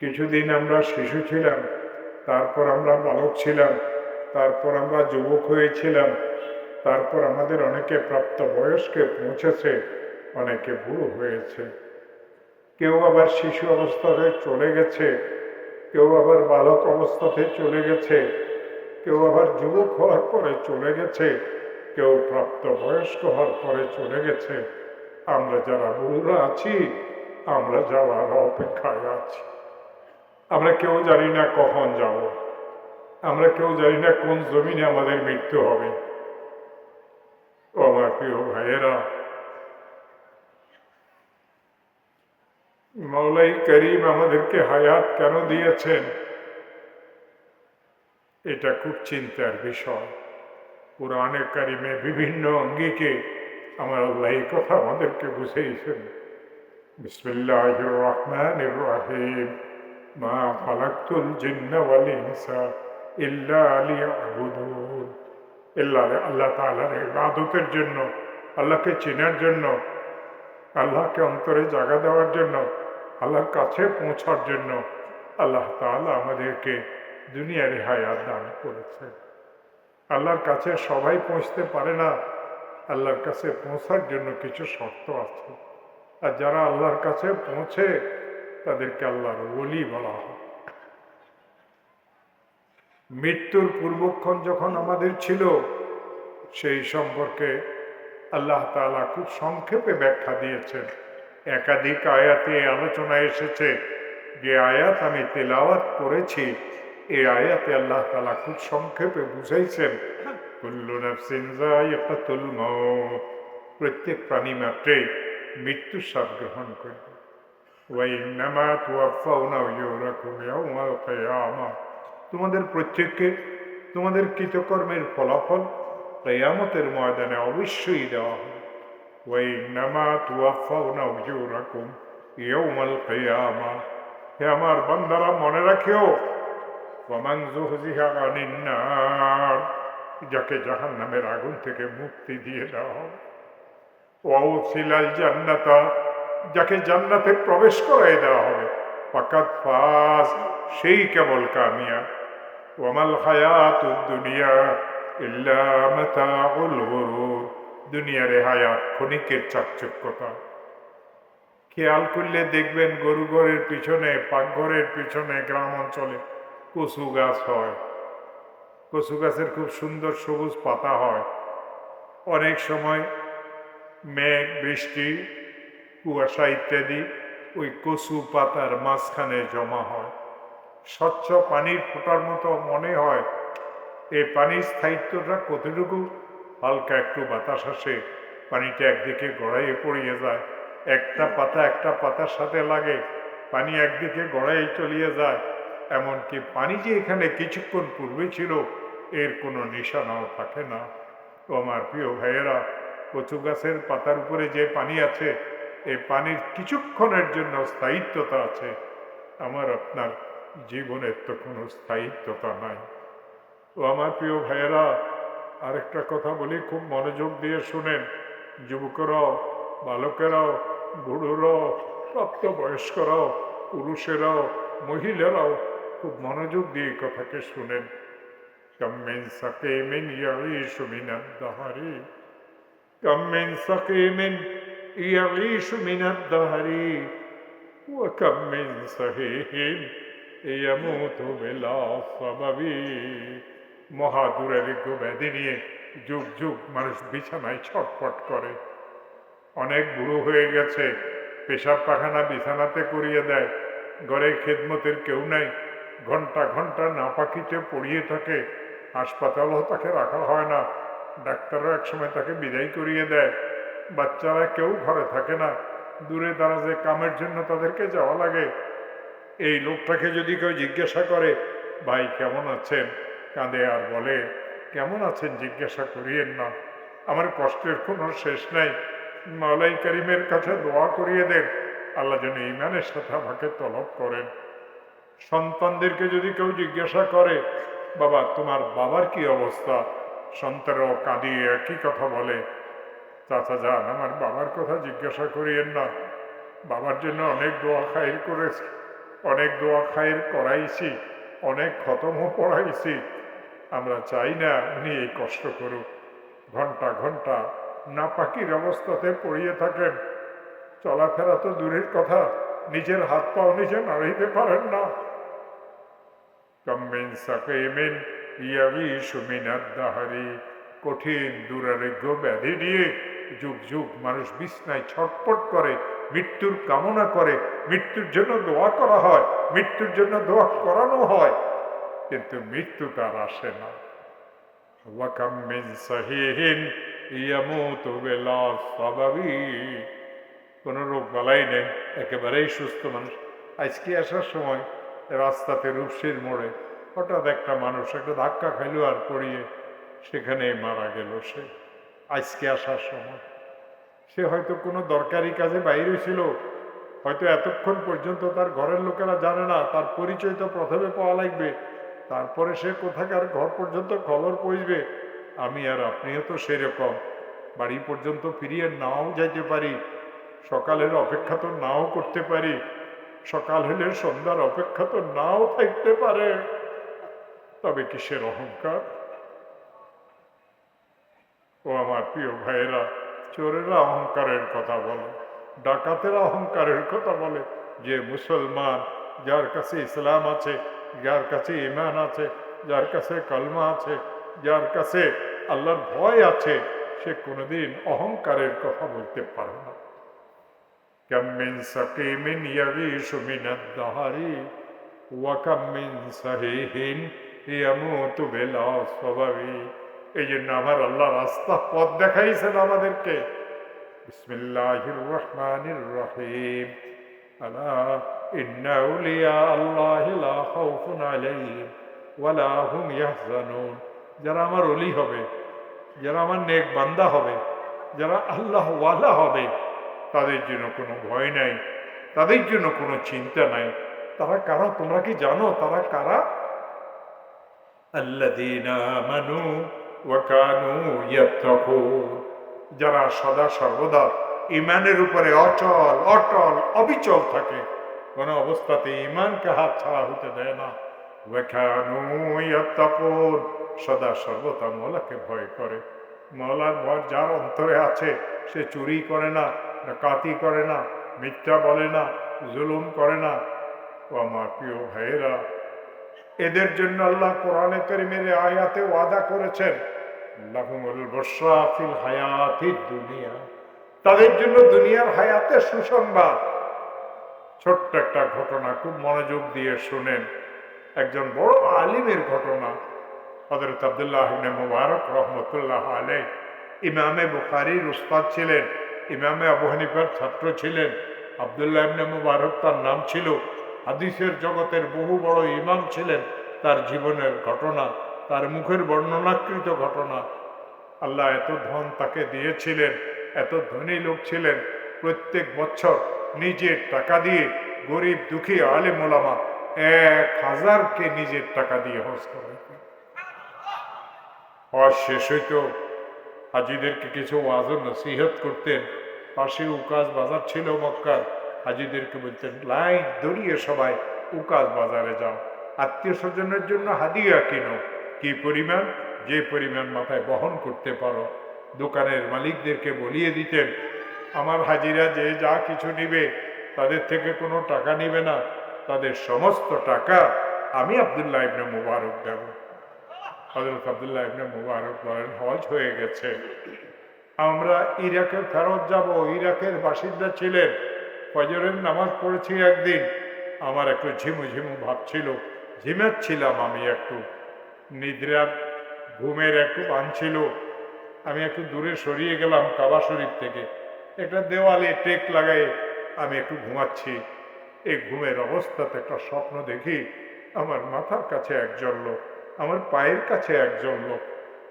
কিছুদিন আমরা শিশু ছিলাম, তারপর আমরা বালক ছিলাম, তারপর আমরা যুবক হয়েছিলাম, তারপর আমাদের অনেকে প্রাপ্ত বয়স্কে পৌঁছেছে, অনেকে বুড়ো হয়েছে। কেউ আবার শিশু অবস্থাতে চলে গেছে, কেউ আবার বালক অবস্থাতে চলে গেছে, কেউ আবার যুবক হওয়ার পরে চলে গেছে, কেউ প্রাপ্ত বয়স্ক হওয়ার পরে চলে গেছে। আমরা যারা বুড়োরা আছি, আমরা যাওয়ার অপেক্ষায় আছি। আমরা কেউ জানি না কখন যাব। আমরা কেউ জানি না কোন জমিনে আমাদের মৃত্যু হবে। ও আমার প্রিয় ভাইয়েরা মৌলাই করিম আমাদেরকে হায়াত কেন দিয়েছেন? এটা খুব চিন্তার বিষয়। কোরআনে কারিমে বিভিন্ন অঙ্গিকে আমার আল্লাহ কথা আমাদেরকে বুঝিয়েছেন। বিসমিল্লাহ রহমান রাহিম। মা ফালাক্তুল জিন্ন ওয়াল ইনসা ইল্লা লিয়াবুদুন। ইল্লা আল্লাহ তাআলার ইবাদতের জন্য, আল্লাহকে চেনার জন্য, আল্লাহকে অন্তরে জায়গা দেওয়ার জন্য, আল্লাহর কাছে পৌঁছার জন্য আল্লাহ তাআলা আমাদেরকে দুনিয়ার হায়াত দান করেছে আল্লাহর কাছে সবাই পৌঁছতে পারে না, আল্লাহর কাছে পৌঁছার জন্য কিছু শর্ত আছে। আর যারা আল্লাহর কাছে পৌঁছে তাদেরকে আল্লাহর ওলি বলা হয়। মৃত্যুর পূর্বক্ষণ যখন আমাদের ছিল, সেই সম্পর্কে আল্লাহ তাআলা খুব সংক্ষেপে ব্যাখ্যা দিয়েছেন। একাধিক আয়াতে আলোচনা এসেছে যে আয়াত আমি তেলাওয়াত করেছি এই আয়াতে আল্লাহ তাআলা খুব সংক্ষেপে বুঝাইছেন প্রত্যেক প্রাণী মাত্রে মৃত্যুর স্বাদ গ্রহণ করবে। ওয়াইন্নামা তুওয়াফাউনা উজুরাকুম ইয়াউমাল কিয়ামা তোমাদের প্রত্যেককে তোমাদের কৃতকর্মের ফলাফল কিয়ামতের ময়দানে অবশ্যই দেওয়া হবে। ওয়াইন্নামা তুওয়াফাউনা উজুরাকুম ইয়াউমাল কিয়ামা হে আমার বান্দারা, মনে রাখিও ওয়ামান যুহজিহা আনিন নার যাকে জাহান্নামের আগুন থেকে মুক্তি দিয়ে দেওয়া হবে। ওয়াউসিলাল জান্নাতা যাকে জান্নাতে প্রবেশ করাই দেওয়া হবে। ফাকাত ফাস সেই কেবল কামিয়া ওয়ামাল হায়াতুদ দুনিয়া ইল্লা গুরুর দুনিয়ার হায়াত ক্ষণিকের চাকচক্যতা। খেয়াল করলে দেখবেন গরু ঘরের পিছনে পাকঘরের পিছনে গ্রাম অঞ্চলে কচু গাছ হয়। কচু গাছের খুব সুন্দর সবুজ পাতা হয়। অনেক সময় মেঘ, বৃষ্টি কুয়াশা ইত্যাদি, ওই কচু পাতার মাঝখানে জমা হয়। স্বচ্ছ পানির ফোটার মতো মনে হয়। এই পানির স্থায়িত্বটা কতটুকু? হালকা একটু বাতাস আসে, পানিটা একদিকে গড়াইয়ে পড়িয়ে যায়। একটা পাতা একটা পাতার সাথে লাগে, পানি একদিকে গড়াই চলিয়ে যায়। এমনকি পানি যে এখানে কিছুক্ষণ পূর্বে ছিল, এর কোনো নিশানাও থাকে না। তো আমার প্রিয় ভাইয়েরা, কচু গাছের পাতার উপরে যে পানি আছে এই পানির কিছুক্ষণের জন্য স্থায়িত্বতা আছে। আমার আপনার জীবনের তো কোনো স্থায়িত্বতা নাই। ও আমার প্রিয় ভাইয়েরা, আরেকটা কথা বলি, খুব মনোযোগ দিয়ে শোনেন। যুবকরাও, বালকেরাও, বুড়োরাও, প্রাপ্তবয়স্করাও, পুরুষেরাও, মহিলারাও খুব মনোযোগ দিয়ে কথাকে শুনেন। কামেন সাকে মেন ইয়ারি সুমিনা দাহারি। কামেন সাকে মেন يعيش من الدهر وكم من صحيح يموت بلا سبب মহাদূরের ব্যাধি নিয়ে যুগ যুগ মানুষ বিছানায় ছটপট করে অনেক বুড়ো হয়ে গেছে পেশাব পাখানা বিছানাতে করিয়ে দেয় ঘরে খেদমতের কেউ নাই ঘন্টা ঘন্টা নাপাকিতে পড়িয়ে থাকে হাসপাতালও তাকে রাখা হয় না ডাক্তাররা একসময় তাকে বিদায় করিয়ে দেয় বাচ্চারা কেউ ঘরে থাকে না। দূরে দারাজে কামের জন্য তাদেরকে যাওয়া লাগে। এই লোকটাকে যদি কেউ জিজ্ঞাসা করে, ভাই, কেমন আছেন? কাঁদে আর বলে, কেমন আছেন জিজ্ঞাসা করিয়েন না। আমার কষ্টের কোনো শেষ নাই। মালাই করিমের কাছে দোয়া করিয়ে দেন। আল্লাহ যেন ইমানের সাথে আমাকে তলব করেন। সন্তানদেরকে যদি কেউ জিজ্ঞাসা করে, বাবা, তোমার বাবার কি অবস্থা? সন্তানও কাঁদিয়ে একই কথা বলে চাচা যান আমার বাবার কথা জিজ্ঞাসা করিয়েন না। বাবার জন্য অনেক দোয়া খাইর করেছি, অনেক দোয়া খায়ের করাইছি, অনেক খতমও পড়াইছি। আমরা চাই না উনি এই কষ্ট করুক। ঘণ্টা ঘণ্টা নাপাকির অবস্থাতে পড়িয়ে থাকেন। চলাফেরা তো দূরের কথা, নিজের হাত পাও নিজে নাড়াইতে পারেন না। কম্বিন সাকিমিন ইয়াবিশু মিনাদ দাহারি, কঠিন দুরারোগ্য ব্যাধি নিয়ে যুগ যুগ মানুষ বিছনায় ছটপট করে, মৃত্যুর কামনা করে, মৃত্যুর জন্য দোয়া করা হয়, মৃত্যুর জন্য দোয়া করানো হয়, কিন্তু মৃত্যু তার আসে না। কোনো রোগ বালাই নেই, একেবারেই সুস্থ মানুষ। আজকে আসার সময় রাস্তাতে রূপসীর মোড়ে হঠাৎ একটা মানুষ একটা ধাক্কা খাইলো আর পড়িয়ে সেখানেই মারা গেল সে। আজকে আসার সময়। সে হয়তো কোনো দরকারি কাজে বাইরে ছিল। হয়তো এতক্ষণ পর্যন্ত তার ঘরের লোকেরা জানে না, তার পরিচয় তো প্রথমে পাওয়া লাগবে। তারপরে সে কোথাকার ঘর পর্যন্ত খবর পৌঁছবে। আমি আর আপনিও তো সেরকম। বাড়ি পর্যন্ত ফিরিয়ে নাও যাইতে পারি। সকালের অপেক্ষা তো নাও করতে পারি। সকাল হলে সন্ধ্যার অপেক্ষা তো নাও থাকতে পারে। তবে কিসের অহংকার? ও আমার প্রিয় ভাইয়েরা চোরেরা অহংকারের কথা বলে ডাকাতেরা অহংকারের কথা বলে যে মুসলমান যার কাছে ইসলাম আছে যার কাছে ইমান আছে যার কাছে কলমা আছে যার কাছে আল্লাহর ভয় আছে সে কোনোদিন অহংকারের কথা বলতে পারে না كم من سقيم يعيش من الدهر وكم من صحيح يموت بلا سبب এই জন্য আমার আল্লাহ রাস্তা পথ দেখাইছেন আমাদেরকে। যারা আমার অলি হবে, যারা আমার নেক বান্দা হবে, যারা আল্লাহ ওয়ালা হবে, তাদের জন্য কোনো ভয় নাই, তাদের জন্য কোনো চিন্তা নাই। তারা কারা তোমরা কি জানো? তারা কারা? আল্লাদিনা মানু ওয়াকানু ইয়াত্তাকু যারা সদা সর্বদা ইমানের উপরে অচল, অটল, অবিচল থাকে, কোন অবস্থাতে ইমানকে হাত ছাড়া হতে দেয় না। ওয়াকানু ইয়াত্তাকুন। সদা সর্বদা মৌলাকে ভয় করে। মৌলার ভয় যার অন্তরে আছে, সে চুরি করে না, ডাকাতি করে না, মিথ্যা বলে না, জুলুম করে না। ও আমার প্রিয় ভাইয়েরা, এদের জন্য আল্লাহ কোরআনে করিমের আয়াতে ওয়াদা করেছেন লাহুমুল বর্ষা ফিল হায়াতি দুনিয়া। তাদের জন্য দুনিয়ার হায়াতে সুসংবাদ। ছোট্ট একটা ঘটনা, খুব মনোযোগ দিয়ে শুনেন। একজন বড় আলিমের ঘটনা। হজরত আবদুল্লাহ মুবারক রহমতুল্লাহ আলাই ইমামে বুখারির উস্তাদ ছিলেন, ইমামে আবু হানিফার ছাত্র ছিলেন। আবদুল্লাহ ইবনে মুবারক তার নাম ছিল, হাদিসের জগতের বহু বড় ইমাম ছিলেন তার জীবনের ঘটনা। তার মুখের বর্ণনাকৃত ঘটনা। আল্লাহ এত ধন তাকে দিয়েছিলেন, এত ধনী লোক ছিলেন, প্রত্যেক বছর নিজের টাকা দিয়ে গরিব দুঃখী আলেম ওলামা এক হাজারকে নিজের টাকা দিয়ে হজ হজ শেষ হইতো হাজিদেরকে কিছু ওয়াজ নসিহত করতেন। পাশে উকাজ বাজার ছিল মক্কার। হাজিদেরকে বলতেন, লাইন দড়িয়ে সবাই উকাজ বাজারে যাও। আত্মীয় স্বজনের জন্য হাদিয়া কিনো। কি পরিমাণ? যে পরিমাণ মাথায় বহন করতে পারো। দোকানের মালিকদেরকে বলিয়ে দিতেন, আমার হাজিরা যে যা কিছু নিবে, তাদের থেকে কোনো টাকা নিবে না। তাদের সমস্ত টাকা আমি আবদুল্লাহ ইবনে মুবারক দেব। হজরত আবদুল্লাহ ইবনে মুবারক বলেন, হজ হয়ে গেছে। আমরা ইরাকে ফেরত যাব। ইরাকের বাসিন্দা ছিলেন। ফজরের নামাজ পড়েছি একদিন। আমার একটু ঝিমু ঝিমু ভাব ছিল ঝিমাচ্ছিলাম আমি একটু। নিদ্রার ঘুমের একটু ছিল। আমি একটু দূরে সরিয়ে গেলাম কাবা শরীফ থেকে। একটা দেওয়ালে টেক লাগাই আমি একটু ঘুমাচ্ছি। এই ঘুমের অবস্থাতে একটা স্বপ্ন দেখি, আমার মাথার কাছে একজন লোক, আমার পায়ের কাছে একজন লোক।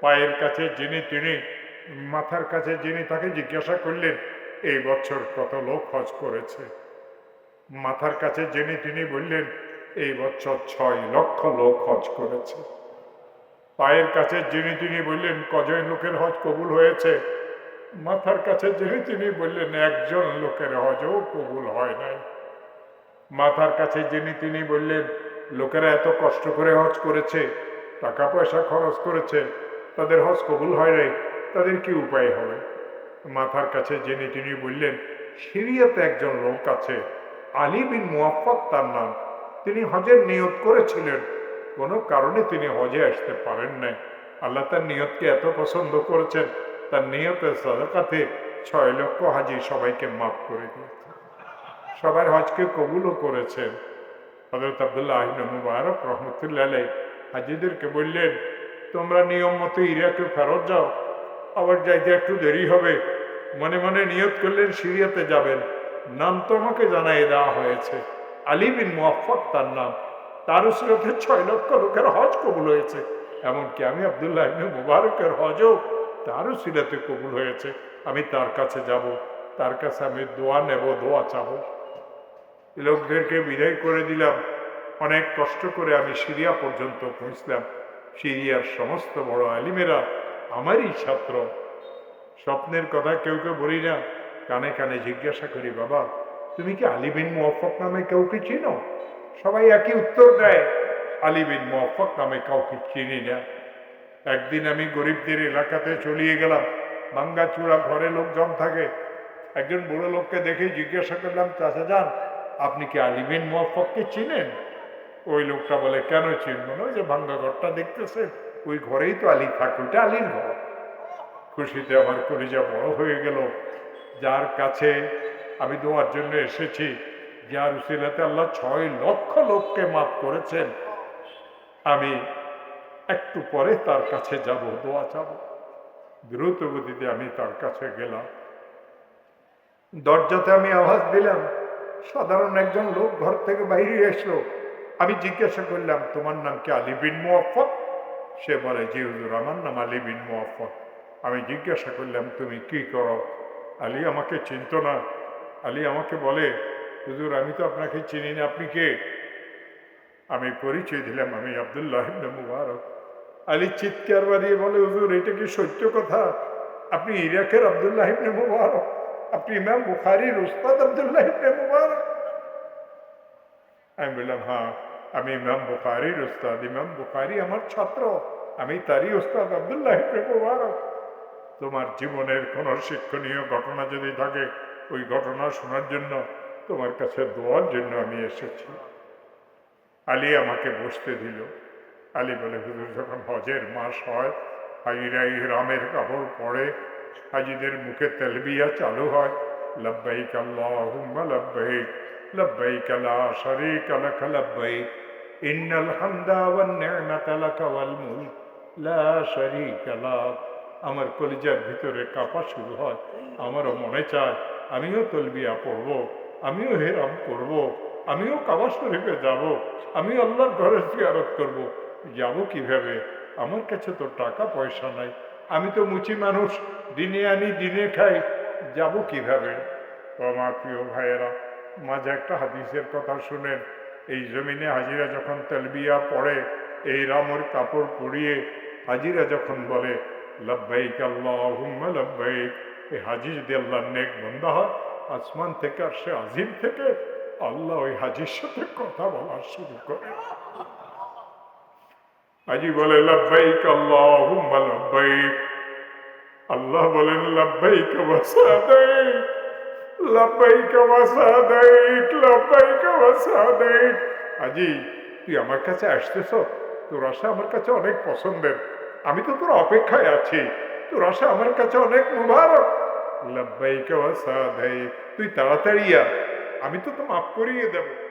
পায়ের কাছে যিনি তিনি, মাথার কাছে যিনি তাকে জিজ্ঞাসা করলেন, এই বছর কত লোক হজ করেছে? মাথার কাছে যিনি তিনি বললেন, এই বছর ছয় লক্ষ লোক হজ করেছে। পায়ের কাছে যিনি তিনি বললেন, কজন লোকের হজ কবুল হয়েছে? মাথার কাছে যিনি তিনি বললেন, একজন লোকের হজও কবুল হয় নাই। মাথার কাছে যিনি তিনি বললেন, লোকেরা এত কষ্ট করে হজ করেছে, টাকা পয়সা খরচ করেছে, তাদের হজ কবুল হয় নাই, তাদের কি উপায় হবে? মাথার কাছে যিনি তিনি বললেন, সিরিয়াতে একজন লোক আছে, আলী বিন মুয়াফাক তার নাম। তিনি হজের নিয়ত করেছিলেন কোনো কারণে তিনি হজে আসতে পারেন নাই। আল্লাহ তার নিয়তকে এত পছন্দ করেছেন, তার নিয়তের সাদাকাতে ছয় লক্ষ হাজি সবাইকে মাফ করে দিয়েছে। সবার হজকে কবুলও করেছেন। হজরত আবদুল্লাহ আহিন মুবারক রহমতুল্লাহ আলাই হাজিদেরকে বললেন, তোমরা নিয়ম মতো ইরাকে ফেরত যাও, আবার যাইতে একটু দেরি হবে। মনে মনে নিয়ত করলেন, সিরিয়াতে যাবেন। নাম তো আমাকে জানাই দেওয়া হয়েছে। আলী বিন মুয়াফাক তার নাম। তার উসরতে ছয় লক্ষ লোকের হজ কবুল হয়েছে। এমনকি আমি আবদুল্লাহ ইবনে মুবারকের হজও তারও সিরাতে কবুল হয়েছে। আমি তার কাছে যাব, তার কাছে আমি দোয়া নেব, দোয়া চাবো। লোকদেরকে বিদায় করে দিলাম। অনেক কষ্ট করে আমি সিরিয়া পর্যন্ত পৌঁছলাম। সিরিয়ার সমস্ত বড় আলিমেরা আমারই ছাত্র। স্বপ্নের কথা কেউ কেউ বলি না, কানে কানে জিজ্ঞাসা করি, বাবা, তুমি কি আলী বিন মুয়াফক নামে কাউকে চিনো? সবাই একই উত্তর দেয়। আলী বিন নামে কাউকে চিনি না। একদিন আমি গরিবদের এলাকাতে চলিয়ে গেলাম। ভাঙ্গা চূড়া ঘরে লোকজন থাকে। একজন বুড়ো লোককে দেখে জিজ্ঞাসা করলাম, চাচা যান, আপনি কি আলিবিন মুয়াফককে চিনেন? ওই লোকটা বলে, কেন চিনব না? ওই যে ভাঙ্গা ঘরটা দেখতেছেন ওই ঘরেই তো আলী থাকে, ওইটা আলীর ঘর। খুশিতে আমার কলিজা বড় হয়ে গেল। যার কাছে আমি দোয়ার জন্য এসেছি। যার উসিলাতে আল্লাহ ছয় লক্ষ লোককে মাফ করেছেন। আমি একটু পরে তার কাছে যাব, দোয়া চাব। দ্রুত গতিতে আমি তার কাছে গেলাম। দরজাতে আমি আওয়াজ দিলাম, সাধারণ একজন লোক ঘর থেকে বাইরে এসলো। আমি জিজ্ঞাসা করলাম, তোমার নাম কি আলী বিন মুয়াফক সে বলে, জি হুজুর, আমার নাম আলী বিন মুয়াফক আমি জিজ্ঞাসা করলাম, তুমি কি করো? আলী আমাকে চিনত না। আলী আমাকে বলে হুজুর, আমি তো আপনাকে চিনি না, আপনি কে? আমি পরিচয় দিলাম, আমি আবদুল্লাহ মুবারক। আলী চিৎকার বাড়িয়ে বলে, হুজুর, এটা কি সত্য কথা? আপনি ইরাকের আবদুল্লাহ মুবারক, আপনি ইমাম বুখারির উস্তাদ আবদুল্লাহ মুবারক। আমি বললাম হ্যাঁ আমি ইমাম বুখারির উস্তাদ, ইমাম বুখারি আমার ছাত্র, আমি তারই উস্তাদ আবদুল্লাহ মুবারক। তোমার জীবনের কোনো শিক্ষণীয় ঘটনা যদি থাকে, ওই ঘটনা শোনার জন্য তোমার কাছে দোয়ার জন্য আমি এসেছি। আলী আমাকে বসতে দিল। আলী বলে, হুজুর, যখন হজের মাস হয় হাজিরা ইহরামের কাপড় পরে, হাজিদের মুখে তেলবিয়া চালু হয়। লব্বাইক আল্লাহুম্মা লব্বাইক লব্বাইক লা শারীকা লাক লব্বাইক, ইন্নাল হামদা ওয়াল লা শারীকা লাক আমার কলিজার ভিতরে কাঁপা শুরু হয়। আমারও মনে চায়, আমিও তলবিয়া পড়ব। আমিও হেরাম করব, আমিও কাবা শরীফে যাব, আমি আল্লাহর ঘরে জিয়ারত করব। যাব কীভাবে? আমার কাছে তো টাকা পয়সা নাই, আমি তো মুচি মানুষ, দিনে আনি, দিনে খাই, যাব কীভাবে? আমার প্রিয় ভাইয়েরা, মাঝে একটা হাদিসের কথা শুনেন, এই জমিনে হাজিরা যখন তেলবিয়া পড়ে, এই রামর কাপড় পরিয়ে হাজিরা যখন বলে, লব্বাইক আল্লাহ লব্বাইক এই হাজি যদি আল্লাহর নেক বন্ধা হয়। আসমান থেকে আর সে আজিম থেকে, আল্লাহ ওই হাজির সাথে কথা বলা শুরু করে। হাজি বলে, লব্বাইক আল্লাহুম্মা লব্বাইক। আল্লাহ বলেন, লব্বাইক ওয়া সাদাইক। লব্বাইক ওয়া সাদাইক, লব্বাইক ওয়া সাদাইক। হাজি, তুই আমার কাছে আসতেছ? তোর আশা আমার কাছে অনেক পছন্দের। আমি তো তোর অপেক্ষায় আছি। তোর আশা আমার কাছে অনেক মুবারক। লব্বাইক ওয়া সাদাইক তুই তাড়াতাড়ি আমি তো তো মাফ করিয়ে দেবো।